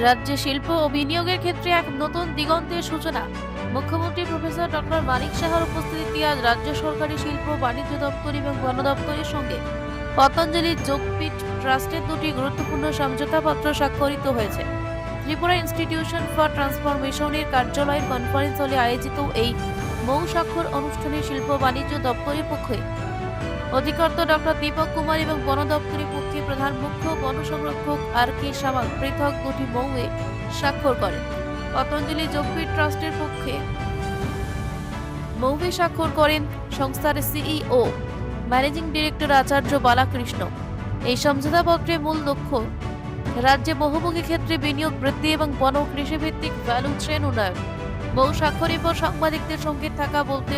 রাজ্যে শিল্প ও বিনিয়োগের ক্ষেত্রে এক নতুন দিগন্তের সূচনা। মুখ্যমন্ত্রী প্রফেসর ডক্টর মানিক সাহার উপস্থিতিতে আজ রাজ্য সরকারি শিল্প বাণিজ্য দপ্তর এবং বন দপ্তরের সঙ্গে পতঞ্জলি যোগপীঠ ট্রাস্টের দুটি গুরুত্বপূর্ণ সমঝোতাপত্র স্বাক্ষরিত হয়েছে। ত্রিপুরা ইনস্টিটিউশন ফর ট্রান্সফরমেশনের কার্যালয়ের কনফারেন্স হলে আয়োজিত এই মৌ স্বাক্ষর অনুষ্ঠানে শিল্প বাণিজ্য দপ্তরের পক্ষে অধিকর্তা ডক্টর দীপক কুমার এবং বন দপ্তরের পক্ষে প্রধান মুখ্য বন সংরক্ষক আর কে সামাল পৃথক দুটি মৌয়ে স্বাক্ষর করেন। পতঞ্জলি যোগপীঠ ট্রাস্টের পক্ষে মৌয়ে স্বাক্ষর করেন সংস্থার CEO, managing director Acharya Balakrishna. এই সমঝোতাপত্রের মূল লক্ষ্য, রাজ্যে বহুমুখী ক্ষেত্রে বিনিয়োগ বৃদ্ধি এবং বন কৃষিভিত্তিক ভ্যালু চেন উন্নয়ন। বহু স্বাক্ষরের পর সাংবাদিকদের সঙ্গে থাকা বলতে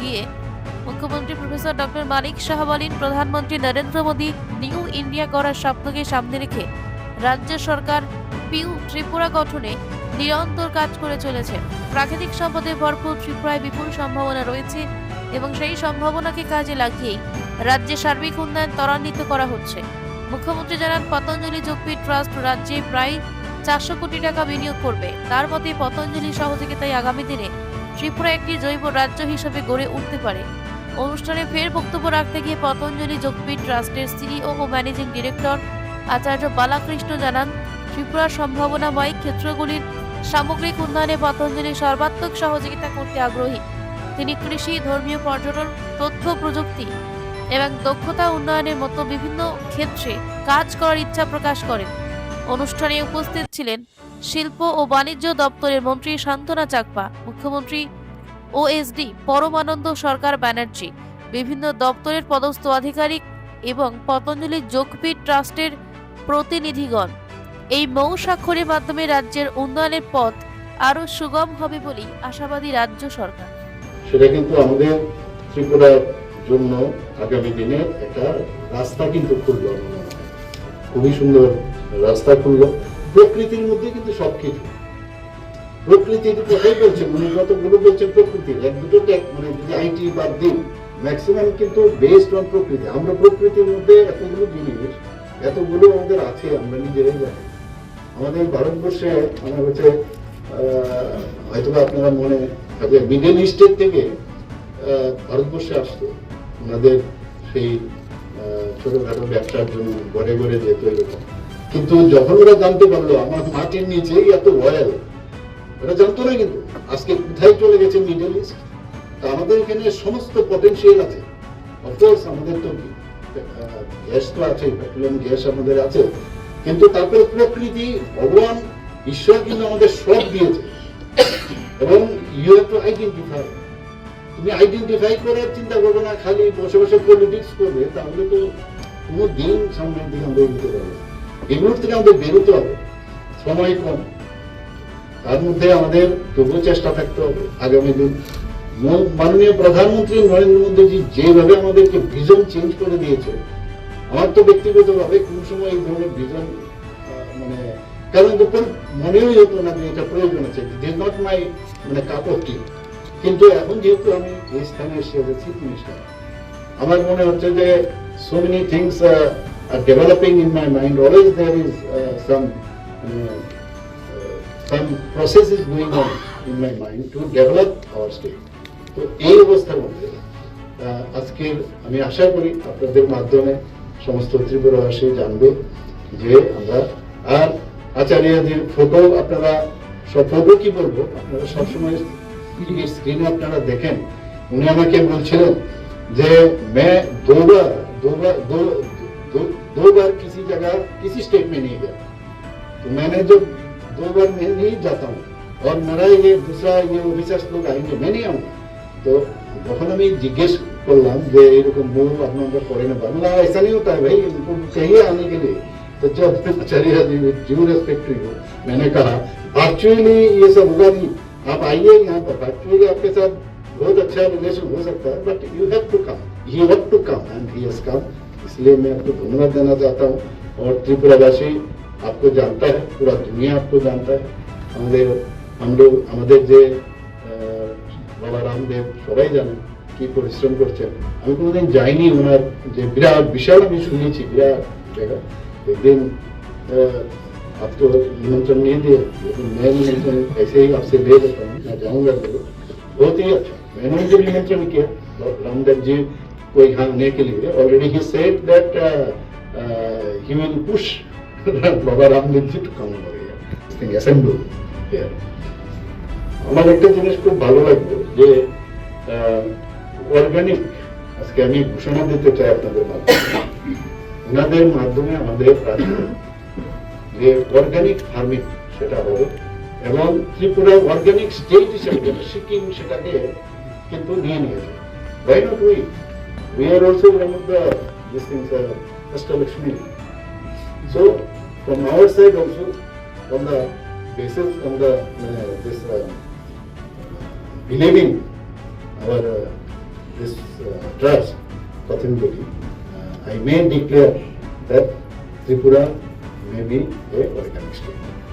গিয়ে মুখ্যমন্ত্রী প্রফেসর ডক্টর মানিক শাহ বলেন, প্রধানমন্ত্রী নরেন্দ্র মোদী নিউ ইন্ডিয়া করার স্বপ্নকে সামনে রেখে রাজ্য সরকার পিউ ত্রিপুরা গঠনে নিরন্তর কাজ করে চলেছে। প্রাকৃতিক সম্পদে ভরপুর ত্রিপুরায় বিপুল সম্ভাবনা রয়েছে এবং সেই সম্ভাবনাকে কাজে লাগিয়েই রাজ্যে সার্বিক উন্নয়ন ত্বরান্বিত করা হচ্ছে। মুখ্যমন্ত্রী জানান, পতঞ্জলি যোগপীঠ ট্রাস্ট রাজ্যে প্রায় চারশো কোটি টাকা বিনিয়োগ করবে। তার মতে, পতঞ্জলি সহযোগিতায় আগামী দিনে ত্রিপুরা একটি জৈব রাজ্য হিসেবে গড়ে উঠতে পারে। অনুষ্ঠানে ফের বক্তব্য রাখতে গিয়ে পতঞ্জলি যোগপীঠ ট্রাস্টের সিইও ও ম্যানেজিং ডিরেক্টর আচার্য বালাকৃষ্ণ জানান, ত্রিপুরার সম্ভাবনাময় ক্ষেত্রগুলির সামগ্রিক উন্নয়নে পতঞ্জলি সর্বাত্মক সহযোগিতা করতে আগ্রহী। তিনি কৃষি, ধর্মীয় পর্যটন, তথ্য প্রযুক্তি এবং দক্ষতা উন্নয়নের মতো বিভিন্ন ক্ষেত্রে কাজ করার ইচ্ছা প্রকাশ করেন। অনুষ্ঠানে উপস্থিত ছিলেন শিল্প ও বাণিজ্য দপ্তরের মন্ত্রী শান্তনা চাকপা মুখ্যমন্ত্রী ওএসডি পরমানন্দ সরকার ব্যানার্জি। বিভিন্ন দপ্তরের পদস্থ আধিকারিক এবং পতঞ্জলি যোগপীঠ ট্রাস্টের প্রতিনিধিগণ। এই মৌ স্বাক্ষরের মাধ্যমে রাজ্যের উন্নয়নের পথ আরও সুগম হবে বলেই আশাবাদী রাজ্য সরকার। সেটা কিন্তু আমাদের ত্রিপুরার জন্য আগামী দিনে একটা রাস্তা কিন্তু খুললো। খুবই সুন্দর রাস্তা খুললো। প্রকৃতির মধ্যে কিন্তু সবকিছু। প্রকৃতির কথাই বলছেন উনি যতগুলো বলছেন প্রকৃতির এক দুটো ট্যাগ মানে আইটি বাদ দিন। ম্যাক্সিমাম কিন্তু বেসড অন প্রকৃতি। আমরা প্রকৃতির মধ্যে এতগুলো জিনিস এতগুলো আমাদের আছে আমরা নিজেরাই জানি। আমাদের ভারতবর্ষে মানে হচ্ছে আহ, হয়তোবা আপনারা মনে থাকে মিডল ইস্টের থেকে ভারতবর্ষে আসতো ওনাদের সেই ছোটখাটো ব্যবসার জন্য ঘরে ঘরে যেত এরকম। কিন্তু যখন ওরা জানতে পারল আমার মাটির নিচেই এত অয়েল ওরা জানতো না কিন্তু, আজকে কোথায় চলে গেছে মিডল ইস্ট তা আমাদের এখানে সমস্ত পটেনশিয়াল আছে। অফকোর্স আমাদের তো গ্যাস তো আছে পেট্রোলিয়াম গ্যাস আমাদের আছে। কিন্তু প্রকৃতি, ভগবান, ঈশ্বর কিন্তু আমাদের সব দিয়েছে। এবং ইউ হ্যাভ টু আইডেন্টিফাই তুমি আইডেন্টিফাই করার চিন্তা করবে না, খালি বসে বসে পলিটিক্স করবে, তাহলে তো কোনো দিন সামনের দিকে না। এগুলোর থেকে আমাদের বেরোতে হবে। সময় কম। তার মধ্যে আমাদের তবুও চেষ্টা থাকতে হবে। আগামী দিন মাননীয় প্রধানমন্ত্রী নরেন্দ্র মোদীজি যেভাবে আমাদেরকে ভিজন চেঞ্জ করে দিয়েছে আমার তো ব্যক্তিগতভাবে কোন সময় এই ধরনের ভিজন মানে কারণ তখন মনেই হতো না যে এটা প্রয়োজন আছে। দিস নট মাই মানে কাপ অফ টি কিন্তু এখন যেহেতু আমি এই স্থানে এসে গেছি জিনিসটা আমার মনে হচ্ছে যে so many things are developing in my mind always there is some some process is going on in my mind to develop our state তো এই অবস্থার মধ্যে আহ, আজকের আমি আশা করি আপনাদের মাধ্যমে সমস্ত ত্রিপুরাবাসী জানবে যে আমরা আর আচার্যদের ফটো আপনারা সব ফটো কি বলবো আপনারা সবসময় টিভির স্ক্রিনে আপনারা দেখেন উনি আমাকে বলছিলেন যে मैं दो बार दो बार दो दो, दो बार किसी जगह किसी स्टेट में नहीं गया तो मैंने जब दो बार मैं नहीं जाता हूँ और मेरा ये दूसरा ये ऑफिसार्स लोग आएंगे मैं नहीं आऊंगा তো যখন আমি জিজ্ঞেস করলাম যে এরকম বউ আপনারা করে না বললাম ऐसा नहीं होता है भाई इनको चाहिए आने के लिए तो जब Acharya ji due respect to you मैंने कहा वर्चुअली ये सब होगा नहीं आप आइए यहाँ पर वर्चुअली आपके साथ बहुत अच्छा रिलेशन हो सकता है but you have to come he have to come and he has come इसलिए मैं आपको धन्यवाद देना चाहता हूँ और त्रिपुरावासी आपको जानता है पूरा दुनिया आपको जानता है আমাদের हम लोग আমাদের যে আহ, বাবা রামদেব সবাই জানেন কি পরিশ্রম করছেন আমি কোনোদিন যাইনি ওনার যে বিরাট বিশাল আমি শুনেছি বিরাট জায়গা একদিন আহ, आप तो निमंत्रण नहीं दिए लेकिन मैं निमंत्रण ऐसे ही आपसे ले लेता हूँ मैं जाऊंगा जरूर बहुत ही अच्छा मैंने मुझे निमंत्रण किया और रामदेव जी को यहाँ आने के लिए already he said that he will push Baba Ramdevji to come assemble আমার একটা জিনিস খুব ভালো লাগতো যে অর্গানিক আজকে আমি ঘোষণা দিতে চাই আপনাদের মাধ্যমে। ওনাদের মাধ্যমে আমাদের যে অর্গানিক ফার্মিং সেটা হবে এবং ত্রিপুরা অর্গানিক স্টেট হিসেবে সিকিম সেটাকে কিন্তু নিয়ে নিয়েছে। তাই not we we are also one of the this things establishment so From our side also, on the basis on the uh, this uh, believing our uh, this uh, trust, Pathanjali, uh, I may declare that Tripura may be a organic state.